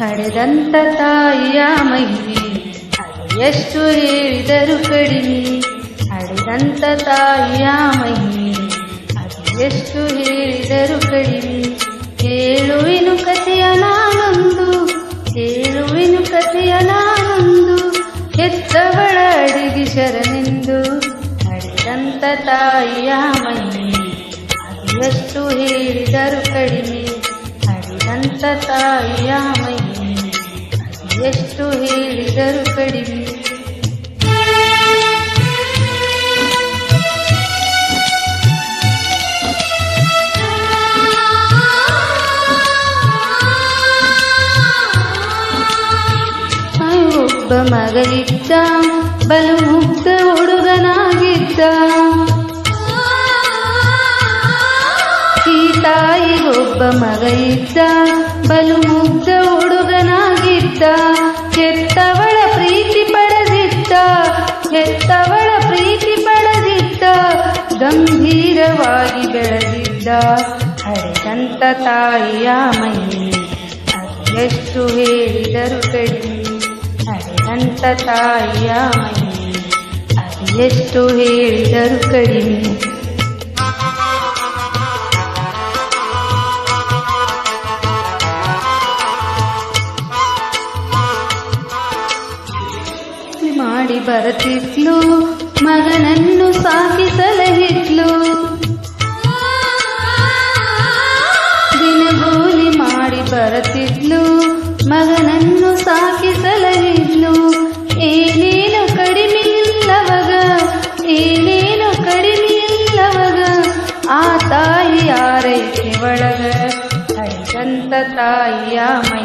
ಹಡೆದಂತ ತಾಯಿಯ ಮಹಿಮೆ ಅದು ಎಷ್ಟು ಹೇಳಿದರು ಕಡಿಮೆ ಹಡೆದಂತ ತಾಯಿಯ ಮಹಿಮೆ ಅದು ಎಷ್ಟು ಹೇಳಿದರು ಕಡಿಮೆ ಹೇಳುವೆನು ಕಥೆಯ ನಾನೊಂದು ಹೇಳುವೆನು ಕಥೆಯ ನಾನೊಂದು ಹೆತ್ತವಳ ಅಡಿಗೆ ಶರನೆಂದು ಹಡೆದಂತ ತಾಯಿಯ ಮಹಿಮೆ ಅದು ಎಷ್ಟು ಹೇಳಿದರು ಕಡಿಮೆ ಹರಿದಂತ ತಾಯಿಯ ಮಹಿಮೆ ಅದು ಎಷ್ಟು ಹೇಳಿದರು ಕಡಿಮೆ. ಒಬ್ಬ ಮಗಳಿದ್ದ ಬಲು ಮುಕ್ತ ಹುಡುಗನಾಗಿದ್ದ. ಈ ಮಗ ಇದ್ದ ಬಲು ಮುಗ್ಧ ಹುಡುಗನಾಗಿದ್ದ. ಗಂಭೀರವಾಗಿ ಬೆಳೆದಿದ್ದ ಹಡೆದಂತ ತಾಯಿಯ ಅದು ಎಷ್ಟು ಹೇಳಿದರು ಕಡಿಮೆ ಹಡೆದಂತ ತಾಯಿಯ ಅದು ಎಷ್ಟು ಹೇಳಿದರು ಕಡಿಮೆ ಮಾಡಿ ಬರತಿದ್ಲು ಮಗನನ್ನು ಸಾಕಿ ಸಲಹಿದ್ಲು ದಿನಗೂಲಿ ಮಾಡಿ ಬರತಿದ್ಲು. ಮಗನನ್ನು ಸಾಕಿ ಸಲಹಿದ್ಲು ಏನೇನು ಕಡಿಮೆ ಇಲ್ಲವಗ ಏನೇನು ಕಡಿಮೆ ಇಲ್ಲವಗ ಆ ತಾಯಿ ಆರೈಕೆ ಒಳಗ? ಹರಿದಂತ ತಾಯಿಯ ಮೈ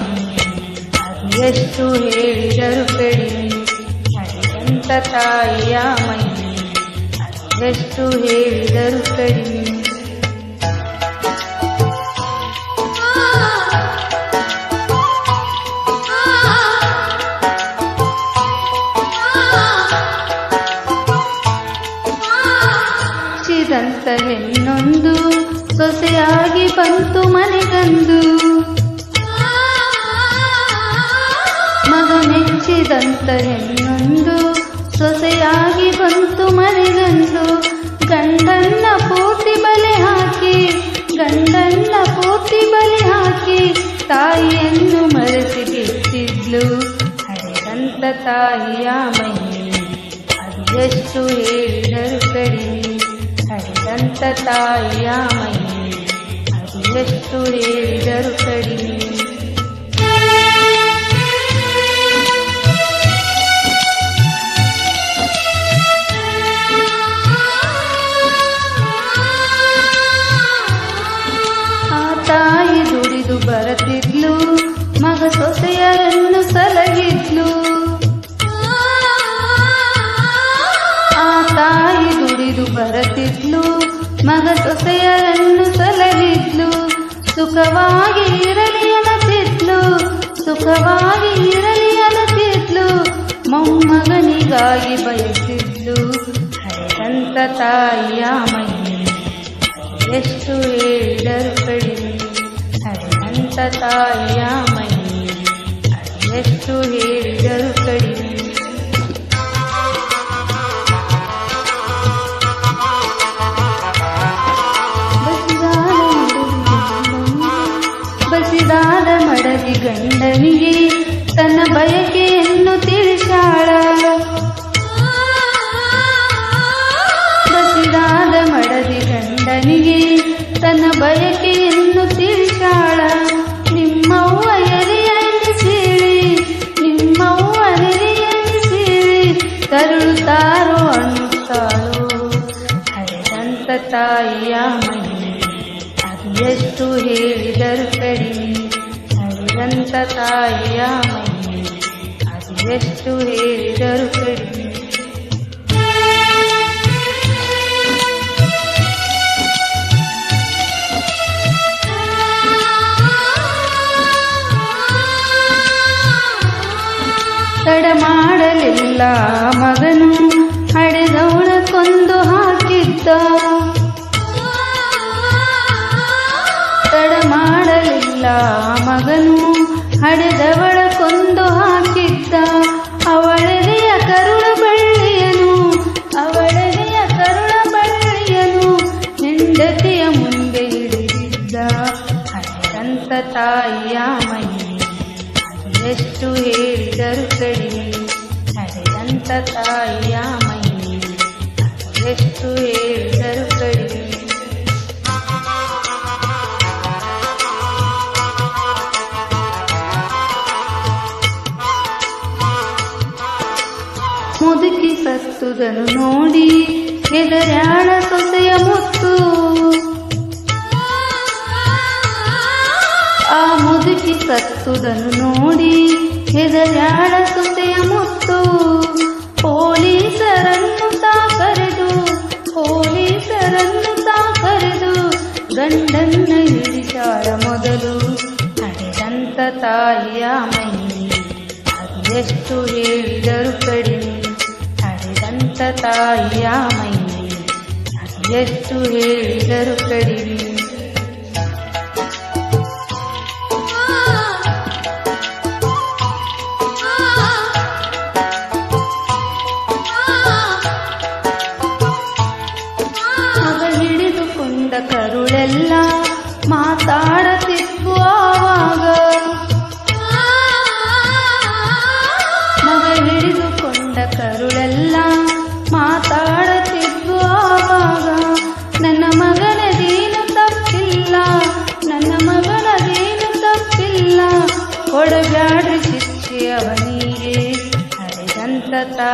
ಎಷ್ಟು ಹೇಳಿದರು ಕಡಿಮೆ. ಹರಿದಂತ ತಾಯಿಯ ಮಹಿಮೆ ಅದು ಎಷ್ಟು ಹೇಳಿದರು ಕಡಿಮೆ ಚಿದಂತ ಹೆಣ್ಣೊಂದು ಸೊಸೆಯಾಗಿ ಬಂತು ಮನೆಗಂದು ಮಗ ಮೆಚ್ಚಿದಂತ ಹೆಣ್ಣೊಂದು ಸೊಸೆಯಾಗಿ ಬಂತು ಮನೆಗಂದು. ಗಂಡನ್ನ ಪೂರ್ತಿ ಬಲೆ ಹಾಕಿ, ಗಂಡನ್ನ ಪೂರ್ತಿ ಬಲೆ ಹಾಕಿ ತಾಯಿಯನ್ನು ಮರೆಸಿ ಬಿಟ್ಟಿದ್ಲು ಹಡೆದಂತ ತಾಯಿಯ ಮಹಿಮೆ ಅದು ಹೇಳಿದರು ಕಡಿಮೆ ಹರಿದಂತ ತಾಯಿಯ ಮಹಿಮೆ ಅದು ಹೇಳಿದರು ಕಡಿಮೆ ಸುಖವಾಗಿ ಇರಲಿ ಅನ್ನತಿದ್ಲು ಸುಖವಾಗಿ ಇರಲಿ ಅನ್ನತಿದ್ಲು ಮೊಮ್ಮಗನಿಗಾಗಿ ಬಯಸಿದ್ಲು ಹರಿದಂತ ತಾಯಿಯ ಮಹಿಮೆ ಎಷ್ಟು ಹೇಳಿದರು ಕಡಿಮೆ ಹರಿದಂತ ತಾಯಿಯ ಮಹಿಮೆ ಅದು ಎಷ್ಟು ಹೇಳಿದರು ಕಡಿಮೆ ಗಂಡನಿಗೆ ತನ್ನ ಬಯಕೆಯನ್ನು ತಿಳಿಸಾಳ. ಬಸಿದಾದ ಮಡದಿ ಗಂಡನಿಗೆ ತನ್ನ ಬಯಕೆಯನ್ನು ತಿಳಿಸಾಳ. ನಿಮ್ಮವ್ವ ಎರೆಯಲ್ಲಿ ಸೀಳಿ ನಿಮ್ಮವ್ವ ಎರೆಯಲ್ಲಿ ಸೀಳಿ ತರುಳುತ್ತಾರೋ ಅನ್ನುತ್ತಾಳೋ. ಹರಿದಂತ ತಾಯಿಯ ಮನೆ, ಅದು ಎಷ್ಟು ಹೇಳಿದರು ಕಡಿಮೆ. ಹರಿದಂತ ತಾಯಿಯ ಮಹಿಮೆ ಅದು ಎಷ್ಟು ಹೇಳಿದರು ಕಡಿಮೆ ತಡ ಮಾಡಲಿಲ್ಲ ಮಗನು ಹಡೆದವಳ ಕೊಂದು ಹಾಕಿದ್ದ ಅವಳೆದೆಯ ಕರುಳ ಬಳ್ಳಿಯನು ಅವಳೆದೆಯ ಕರುಳ ಬಳ್ಳಿಯನು ಹೆಂಡತಿಯ ಮುಂದೆ ಹಿಡಿದಿದ್ದ. ಹಳೆದಂತ ತಾಯಿಯ ಮಹಿ ಎಷ್ಟು ಹೇಳಿದರು ಕಡಿಮೆ ಹಳೆದಂತ ತಾಯಿಯ ಮಹಿ ಎಷ್ಟು ಹೇಳಿ ಮುದುಕಿ ನೋಡಿ ಎದರ್ಯಾಳ ಸೊಸೆಯ ಮುತ್ತು. ಆ ಮುದುಕಿ ಸತ್ತುದನ್ನು ನೋಡಿ ಎದರ್ಯಾಳ ಸೊಸೆಯ ಮುತ್ತು. ಪೊಲೀಸರನ್ನು ತಾ ಕರೆದು, ಪೊಲೀಸರನ್ನು ತಾ ಕರೆದು ಗಂಡನ್ನ ಹಿಡಿಸಾಳ ಮೊದಲು. ನಡೆದಂತ ತಾಯಿಯ ಮೈ ಅದೆಷ್ಟು ಹೇಳಿದರು ನಡೆದಂತ ತಾಯಿಯ ಮೈ ಎಷ್ಟು ಹೇಳಿದರು ಕಡಿಮೆ ಹಿಡಿದುಕೊಂಡ ಕರುಳೆಲ್ಲ ಮಾತಾಡತಿತ್ತು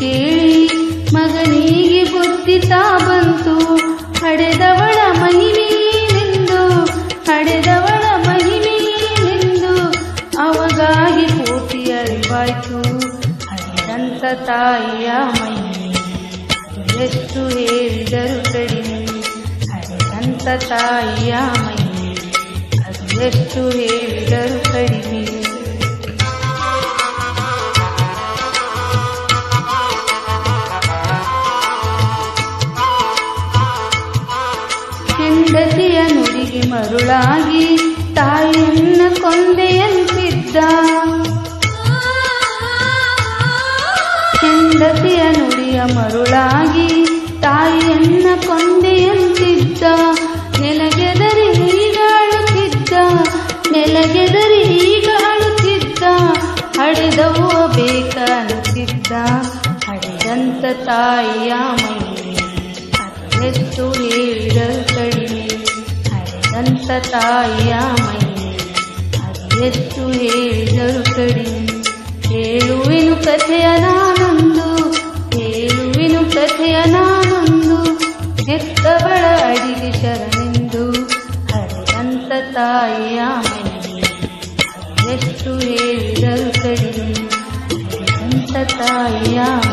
ಕೇಳಿ ಮಗನಿಗೆ ಬುದ್ಧಿ ತಾ ಬಂತು. ಹಡೆದವಳ ಮಹಿಮೆಯೇನೆಂದು ಹಡೆದವಳ ಮಹಿಮೆಯೇನೆಂದು ಅವಗಾಗಿ ಪೂರ್ತಿ ಅರಿವಾಯ್ತು. ಹಡೆದಂತ ತಾಯಿಯ ಮಹಿಮೆ. ಎಷ್ಟು ಹೇಳಿದರು ಕಡಿಮೆ. ಹಡೆದಂತ ತಾಯಿಯ ಮಹಿಮೆ. ಎಷ್ಟು ಹೇಳಿದರು ಕಡಿಮೆ. ಹೆಂಡತಿಯ ನುಡಿಗೆ ಮರುಳಾಗಿ ತಾಯಿಯನ್ನ ಕೊಂದೆಯಂತಿದ್ದ. ಹೆಂಡತಿಯ ನುಡಿಯ ಮರುಳಾಗಿ ತಾಯಿಯನ್ನ ಕೊಂದೆಯಂತಿದ್ದ. ನೆಲಗೆದರಿ ಹೀಗಾಳುತ್ತಿದ್ದ ನೆಲಗೆದರಿ ಹೀಗಾಳುತ್ತಿದ್ದ. ಹಡೆದವು ಬೇಕನ್ನುತ್ತಿದ್ದ, ಹಡೆದಂತ ತಾಯಿಯ ಮಹಿಮೆ ಅದೆಷ್ಟು ಹೇಳಿದರು ಕಡಿಮೆ ಹಡೆದಂತ ತಾಯಿಯ ಮಹಿಮೆ ಅದೆಷ್ಟು ಹೇಳಿದರು ಕಡಿಮೆ ಹೇಳುವೆನು ಕಥೆಯ ನಾನೊಂದು ಹೇಳುವೆನು ಕಥೆಯ ನಾನೊಂದು ಹೆತ್ತವಳ ಅಡಿಗೆ ಶರಣೆಂದು ಹರಿದಂತ ತಾಯಿಯ ಮಹಿಮೆ ಎಷ್ಟು ಹೇಳಿದರು ಕಡಿಮೆ ಹರಿದಂತ ತಾಯಿಯ ಮಹಿಮೆ ಎಷ್ಟು ಹೇಳಿದರು